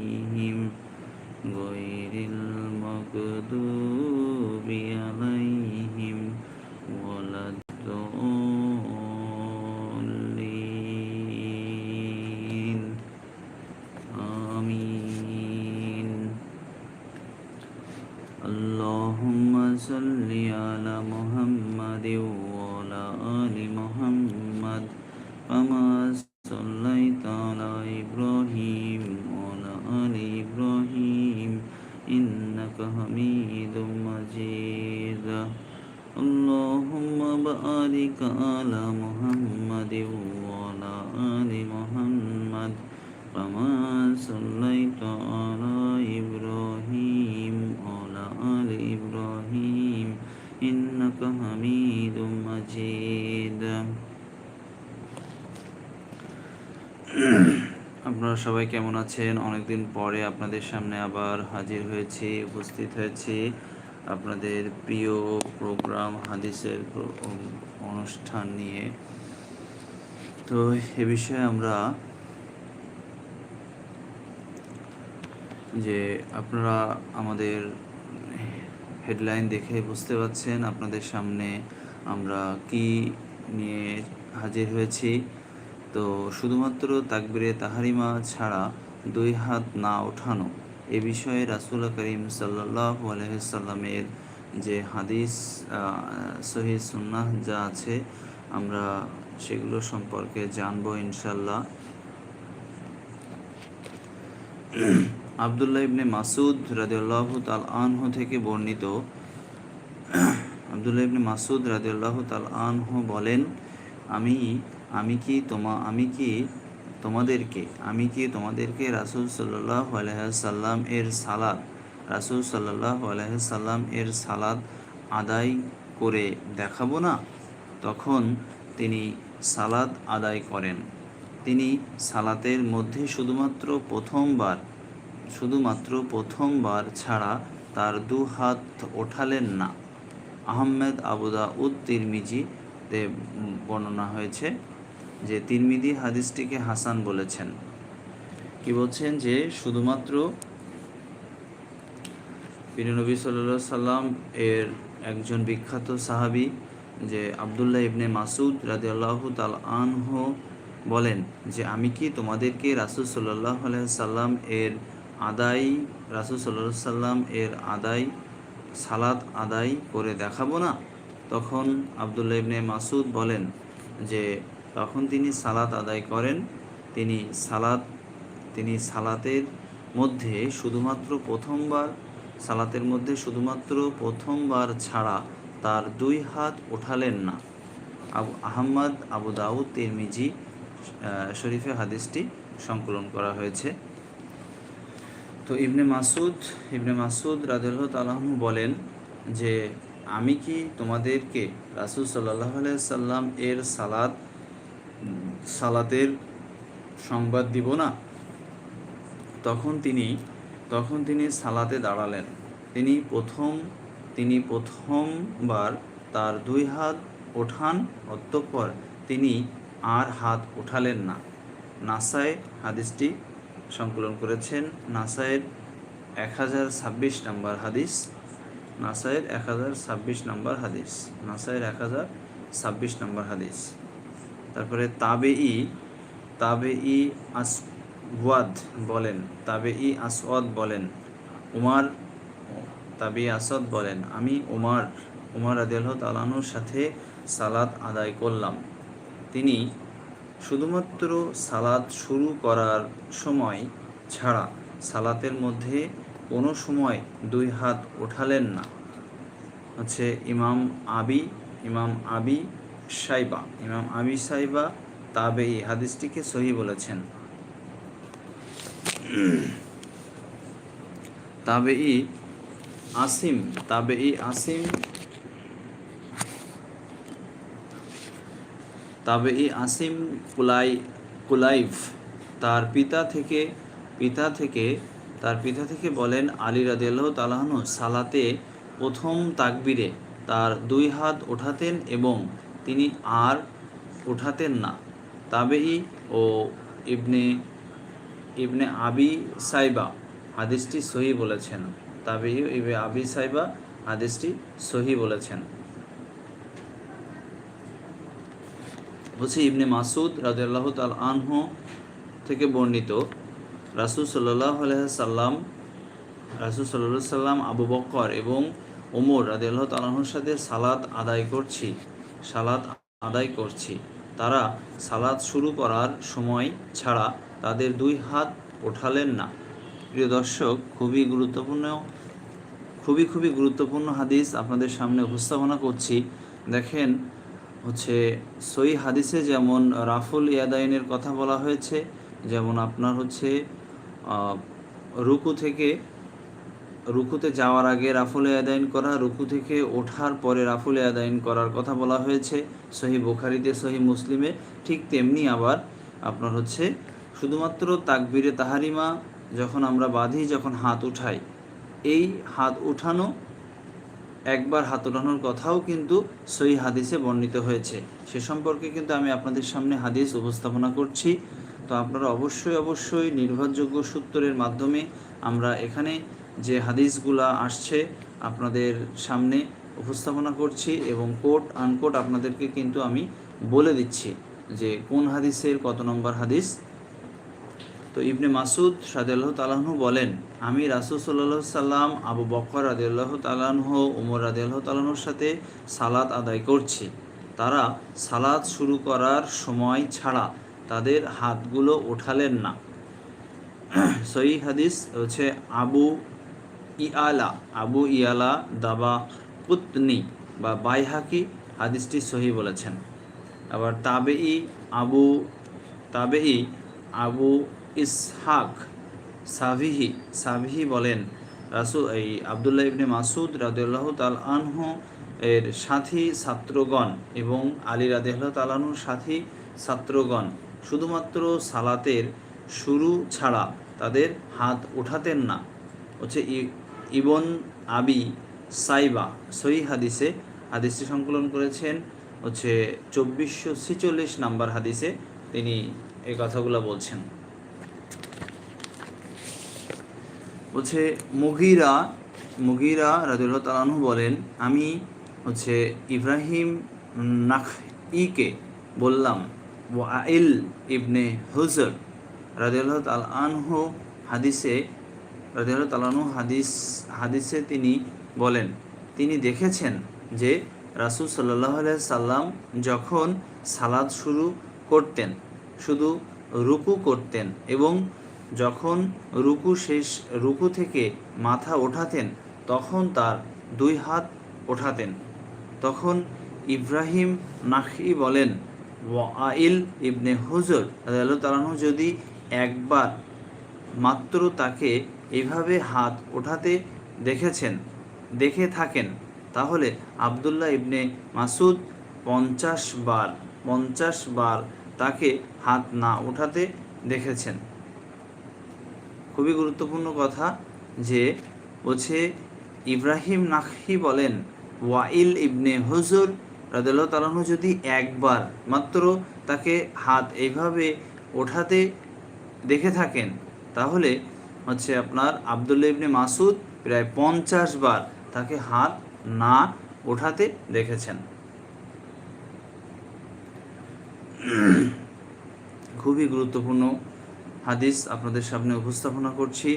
عليهم غير المغضوب عليهم ولا الضالين آمين اللهم صل على محمد وعلى آل محمد على محمد وعلى آل محمد كما صليت على إبراهيم وعلى آل إبراهيم إنك حميد مجيد আপনারা সবাই কেমন আছেন অনেকদিন পরে আপনাদের সামনে আবার হাজির হয়েছি উপস্থিত হয়েছি আপনাদের প্রিয় প্রোগ্রাম, হাদিসের অনুষ্ঠান নিয়ে। তো এ বিষয়ে আমরা যে আপনারা আমাদের হেডলাইন দেখে বুঝতে পারছেন আপনাদের সামনে আমরা কি নিয়ে হাজির হয়েছি। তো শুধুমাত্র তাকবিরে তাহারিমা ছাড়া দুই হাত না ওঠানো এ বিষয়ে রাসুল করিম সাল্লাহ আলহিসাল্লামের যে হাদিস সহি সুন্নাহ যা আছে, আমরা সেগুলো সম্পর্কে জানব ইনশাল্লাহ আবদুল্লাহ ইবনে মাসুদ রাদিউল্লাহ তাল আনহু থেকে বর্ণিত, আবদুল্লাহ ইবনে মাসুদ রাদিউল্লাহ তাল আনহু বলেন, আমি আমি কি তোমা, আমি কি তোমাদেরকে, আমি কি তোমাদেরকে রাসূল সাল্লাহ আলহাম এর সালাদ, রাসূল সাল্লাহ আলহাম এর সালাদ আদায় করে দেখাবো না? তখন তিনি সালাদ আদায় করেন। তিনি সালাতের মধ্যে শুধুমাত্র প্রথমবার শুধুমাত্র প্রথমবার ছাড়া তার দু হাত ওঠালেন না। আহমেদ আবুদা উদ তিরমিজি তে বর্ণনা হয়েছে যে তিরমিদি হাদিসটিকে হাসান বলেছেন। কি বলছেন? যে শুধুমাত্র নবী সাল্লা সাল্লাম এর একজন বিখ্যাত সাহাবি, যে আবদুল্লাহ ইবনে মাসুদ রাজি আল্লাহ তাল আনহ বলেন যে, আমি কি তোমাদেরকে রাসুল সাল্লাহ সাল্লাম এর আদায়, রাসুল সাল্লাহ সাল্লাম এর আদায় সালাদ আদায় করে দেখাবো না? তখন আবদুল্লাহ ইবনে মাসুদ বলেন যে তখন তিনি সালাত আদায় করেন। তিনি সালাত, তিনি সালাতের মধ্যে শুধুমাত্র প্রথমবার, সালাতের মধ্যে শুধুমাত্র প্রথমবার ছাড়া তার দুই হাত ওঠালেন না। আবু আহম্মদ, আবু দাউদ, তিরমিজি শরীফে হাদিসটি সংকলন করা হয়েছে। তো ইবনে মাসুদ ইবনে মাসুদ রাজুল্লাহ তালাহম বলেন যে, আমি কি তোমাদেরকে রাসুল সাল্লাহ সাল্লাম এর সালাদ সালাতের সংবাদ দিব না? তখন তিনি তখন তিনি সালাতে দাঁড়ালেন। তিনি প্রথম, তিনি প্রথমবার তার দুই হাত ওঠান, অতঃপর তিনি আর হাত উঠালেন না। নাসায় হাদিসটি সংকলন করেছেন। নাসায়ের এক হাজার ছাব্বিশ নম্বর হাদিস। নাসায়ের এক হাজার ছাব্বিশ নম্বর হাদিস। নাসায়ের এক হাজার ছাব্বিশ নম্বর হাদিস। তারপরে তাবে ই তাবে ই আসওয়াদ বলেন তাবে ই আসওয়াদ বলেন, উমার তাবে আসাদ বলেন, আমি উমার উমার আদিয়াল তালানুর সাথে সালাত আদায় করলাম। তিনি শুধুমাত্র সালাত শুরু করার সময় ছাড়া সালাতের মধ্যে কোনো সময় দুই হাত ওঠালেন না। হচ্ছে ইমাম আবি ইমাম আবি সাইবা, ইমাম আবি সাইবা তাবে এই হাদিসটিকে সহি বলেছেন। তাবে ই আসিম তাবে ই আসিম তবে এই আসিম কুলাই কুলাইভ তার পিতা থেকে পিতা থেকে, তার পিতা থেকে বলেন, আলী রাদিয়াল্লাহ তালাহনু সালাতে প্রথম তাকবিরে তার দুই হাত ওঠাতেন এবং তিনি আর ওঠাতেন না। তাবেই ও ইবনে ইবনে আবি সাইবা হাদিসটি সহি বলেছেন। তাবেই ইবনে আবি সাইবা হাদিসটি সহি বলেছেন। বলছি ইবনে মাসুদ রাজিয়াল্লাহ তাল আনহু থেকে বর্ণিত, রাসুল সাল্লাহ সাল্লাম, রাসুল সাল্লাহ সাল্লাম আবু বক্কর এবং ওমর রাজিয়াল্লাহ তালাহুর সাথে সালাত আদায় করছি। সালাত আদায় করছি। তারা সালাত শুরু করার সময় ছাড়া তাদের দুই হাত ওঠালেন না। প্রিয় দর্শক, খুবই গুরুত্বপূর্ণ, খুবই খুবই গুরুত্বপূর্ণ হাদিস আপনাদের সামনে উপস্থাপনা করছি। দেখেন হচ্ছে সই হাদিসে যেমন রাফুল ইয়াদাইনের কথা বলা হয়েছে, যেমন আপনার হচ্ছে রুকু থেকে রুকুতে যাওয়ার আগে রাফুল ইয়াদাইন করা, রুকু থেকে ওঠার পরে রাফুল ইয়াদাইন করার কথা বলা হয়েছে। সহি বোখারিতে, সহি মুসলিমে ঠিক তেমনি আবার আপনার হচ্ছে শুধুমাত্র তাকবিরে তাহারিমা যখন আমরা বাঁধি, যখন হাত উঠাই। এই হাত উঠানো, একবার হাত উঠানোর কথাও কিন্তু সই হাদিসে বর্ণিত হয়েছে। সে সম্পর্কে কিন্তু আমি আপনাদের সামনে হাদিস উপস্থাপনা করছি। তো আপনারা অবশ্যই অবশ্যই নির্ভরযোগ্য সূত্রের মাধ্যমে আমরা এখানে যে হাদিসগুলা আসছে আপনাদের সামনে উপস্থাপনা করছি এবং কোট আনকোট আপনাদেরকে কিন্তু আমি বলে দিচ্ছি যে কোন হাদিসের কত নম্বর হাদিস। তো ইবনে মাসুদ সাদেল্লাহ তালাহু বলেন, আমি রাসুল সাল্লাহ সাল্লাম আবু বক্কর রাদিয়াল্লাহ তালাহ উমর রাদিয়াল্লাহ তালাহুর সাথে সালাত আদায় করছি। তারা সালাদ শুরু করার সময় ছাড়া তাদের হাতগুলো ওঠালেন না। সই হাদিস হচ্ছে আবু ইয়ালা, আবু ইয়ালা দাবা কুতনি বা বাইহাকি হাদিসটি সহি বলেছেন। আবার তাবেই আবু তাবেই আবু ইসহাক সাভিহি সাভিহি বলেন, রাসুল, এই আবদুল্লাহ ইবনে মাসুদ রাদিয়াল্লাহু তাল আনহু এর সাথী ছাত্রগণ এবং আলী রাদিয়াল্লাহু তালানহুর সাথী ছাত্রগণ শুধুমাত্র সালাতের শুরু ছাড়া তাদের হাত ওঠাতেন না। হচ্ছে ই- ইবন আবি সাইবা সই হাদিসে। হাদিসটি সংকলন করেছেন হচ্ছে চব্বিশশো ছেচল্লিশ নাম্বার হাদিসে তিনি এই কথাগুলো বলছেন। বলছে মুগিরা মুগিরা রাজুল্লাহ তালানহু বলেন, আমি হচ্ছে ইব্রাহিম নাখ ইকে বললাম, ওয়াইল ইবনে হুজর রাজুল্লাহ তাল আনহু হাদিসে রাজুল্লাহ তালানু হাদিস, হাদিসে তিনি বলেন, তিনি দেখেছেন যে রাসুল সাল্লাহ সাল্লাম যখন সালাদ শুরু করতেন, শুধু রুকু করতেন এবং যখন রুকু শেষ, রুকু থেকে মাথা ওঠাতেন, তখন তার দুই হাত ওঠাতেন। তখন ইব্রাহিম নাখি বলেন ওয়াইল ইবনে হুজুর আল্লাহ তালাহু যদি একবার মাত্র তাকে এভাবে হাত ওঠাতে দেখেছেন, দেখে থাকেন। তাহলে আবদুল্লাহ ইবনে মাসুদ পঞ্চাশ বার পঞ্চাশ বার তাকে হাত না ওঠাতে দেখেছেন। খুবই গুরুত্বপূর্ণ কথা যে বলছে ইব্রাহিম নাখি বলেন, ওয়াইল ইবনে হুজুর রাদিল্লাহ তালাহু যদি একবার মাত্র তাকে হাত এইভাবে ওঠাতে দেখে থাকেন, তাহলে হচ্ছে আপনার আবদুল্লাহ ইবনে মাসুদ প্রায় পঞ্চাশ বার তাকে হাত না ওঠাতে দেখেছেন। খুবই গুরুত্বপূর্ণ হাদিস আপনাদের সামনে উপস্থাপনা করছি।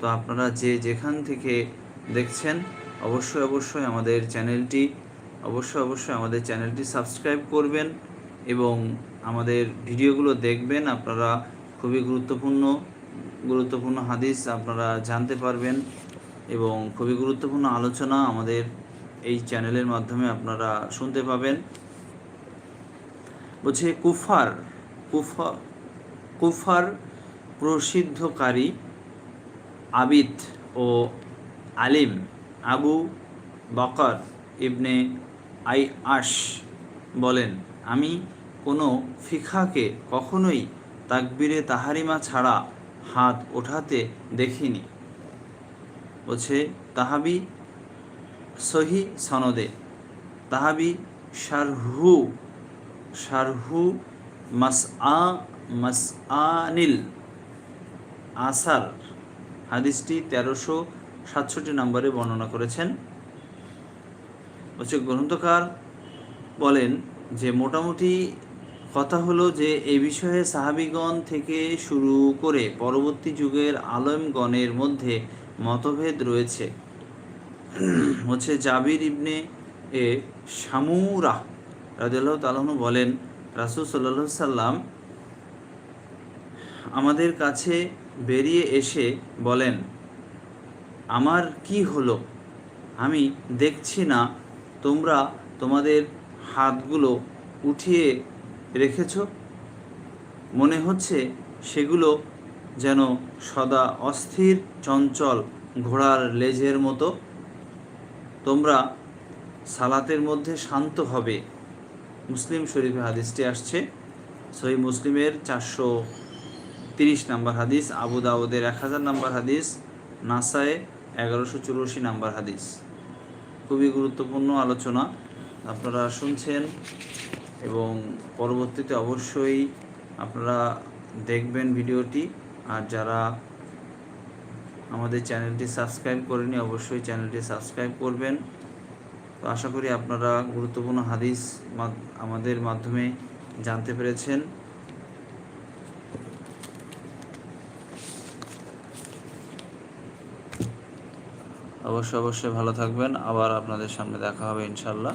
তো আপনারা যে যেখান থেকে দেখছেন, অবশ্যই অবশ্যই আমাদের চ্যানেলটি, অবশ্যই অবশ্যই আমাদের চ্যানেলটি সাবস্ক্রাইব করবেন এবং আমাদের ভিডিওগুলো দেখবেন। আপনারা খুবই গুরুত্বপূর্ণ গুরুত্বপূর্ণ হাদিস আপনারা জানতে পারবেন এবং খুবই গুরুত্বপূর্ণ আলোচনা আমাদের এই চ্যানেলের মাধ্যমে আপনারা শুনতে পাবেন। বলছে, কুফার, কুফা, কুফার প্রসিদ্ধকারী আবিদ ও আলিম আবু বকর ইবনে আই আশ বলেন, আমি কোনো ফিখাকে কখনোই তাকবিরে তাহারিমা ছাড়া হাত ওঠাতে দেখিনি। বলছে, তাহাবি সহি সনদে, তাহাবি শারহু শারহু মাসআ মাসআনিল আসার। হাদিসটি তেরোশো সাতষট্টি নম্বরে বর্ণনা করেছেন। হচ্ছে গ্রন্থকার বলেন যে মোটামুটি কথা হলো যে, এ বিষয়ে সাহাবিগণ থেকে শুরু করে পরবর্তী যুগের আলমগণের মধ্যে মতভেদ রয়েছে। হচ্ছে জাবির ইবনে, এ, শামুরা রাজিয়াল্লাহ তালন বলেন, রাসুল সাল্লাহ সাল্লাম আমাদের কাছে বেরিয়ে এসে বলেন, আমার কি হলো? আমি দেখছি না। তোমরা তোমাদের হাতগুলো উঠিয়ে রেখেছ? মনে হচ্ছে সেগুলো যেন সদা অস্থির, চঞ্চল, ঘোড়ার লেজের মতো। তোমরা সালাতের মধ্যে শান্ত হবে। মুসলিম শরীফে হাদিসটি আসছে। সহি মুসলিমের চারশো তিরিশ নাম্বার হাদিস, আবু দাউদের এক হাজার নাম্বার হাদিস, নাসায় এগারোশো চুরাশি নাম্বার হাদিস। খুবই গুরুত্বপূর্ণ আলোচনা। আপনারা শুনছেন এবং পরবর্তীতে অবশ্যই আপনারা দেখবেন ভিডিওটি। আর যারা আমাদের চ্যানেলটি সাবস্ক্রাইব করেনি, অবশ্যই চ্যানেলটি সাবস্ক্রাইব করবেন। তো আশা করি আপনারা গুরুত্বপূর্ণ হাদিস আমাদের মাধ্যমে জানতে পেরেছেন। অবশ্যই অবশ্যই ভালো থাকবেন। আবার আপনাদের সামনে দেখা হবে ইনশাল্লাহ